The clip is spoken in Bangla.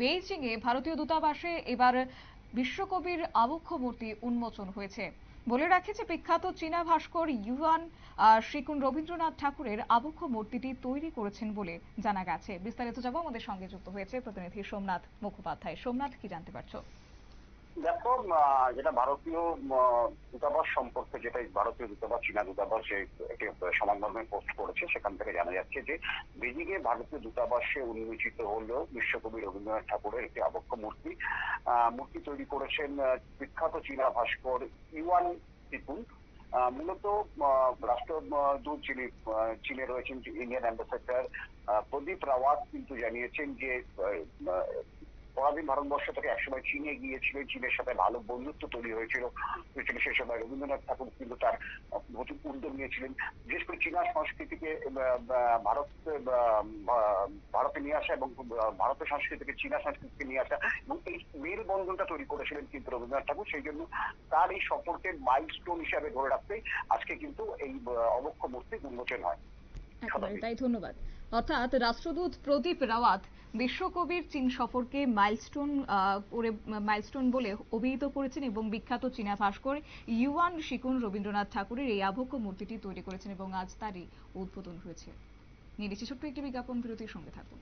বেইজিং এ ভারতীয় দূতাবাসে এবার বিশ্বকবির আবক্ষ মূর্তি উন্মোচন হয়েছে। বলে রাখি যে বিখ্যাত চীনা ভাস্কর ইউয়ান শ্রীকুন রবীন্দ্রনাথ ঠাকুরের আবক্ষ মূর্তিটি তৈরি করেছেন বলে জানা গেছে। বিস্তারিত যাব আমাদের সঙ্গে যুক্ত হয়েছে প্রতিনিধি সোমনাথ মুখোপাধ্যায়। সোমনাথ, কি জানতে পারছ? দেখো যেটা ভারতীয় দূতাবাস সম্পর্কে যেটা ভারতীয় দূতাবাস চীনা দূতাবাস একটি সমাজ পোস্ট করেছে সেখান থেকে জানা যাচ্ছে যে বেজিং এ ভারতীয় দূতাবাসে উন্মোচিত হলো বিশ্বকবি রবীন্দ্রনাথ ঠাকুরের একটি আবক্ষ মূর্তি মূর্তি তৈরি করেছেন বিখ্যাত চীনা ভাস্কর ইউয়ান আহ, মূলত রাষ্ট্রদূত যিনি চীনে রয়েছেন ইন্ডিয়ান অ্যাম্বাসেডার প্রদীপ রাওয়াত কিন্তু জানিয়েছেন যে আহ, ভারতবর্ষ থেকে একসময় চীনে গিয়েছিলেন চীনের সাথে ভালো বন্ধুত্ব তৈরি হয়েছিল। সেই সময় রবীন্দ্রনাথ ঠাকুর কিন্তু তার প্রতি উদ্যোগ নিয়েছিলেন। বিশেষ করে চীনা সংস্কৃতিকে ভারত ভারতে নিয়ে আসা এবং ভারতের সংস্কৃতিকে চীনা সংস্কৃতিকে নিয়ে আসা এবং এই মেল বন্ধনটা তৈরি করেছিলেন কিন্তু রবীন্দ্রনাথ ঠাকুর। সেই জন্য তার এই সফরকে মাইলস্টোন হিসাবে ধরে রাখতেই আজকে কিন্তু এই অবক্ষ মূর্তি উন্মোচন হয়। তাই ধন্যবাদ। অর্থাৎ রাষ্ট্রদূত প্রদীপ রাওয়াত বিশ্বকবির চীন সফরকে মাইলস্টোন করে, মাইলস্টোন বলে অভিহিত করেছেন এবং বিখ্যাত চীনা ভাস্কর ইউয়ান শিকুন রবীন্দ্রনাথ ঠাকুরের এই আবক্ষ মূর্তিটি তৈরি করেছেন এবং আজ তারই উদ্বোধন হয়েছে। নিয়ে ছোট্ট একটি বিজ্ঞাপন বিরতির সঙ্গে থাকুন।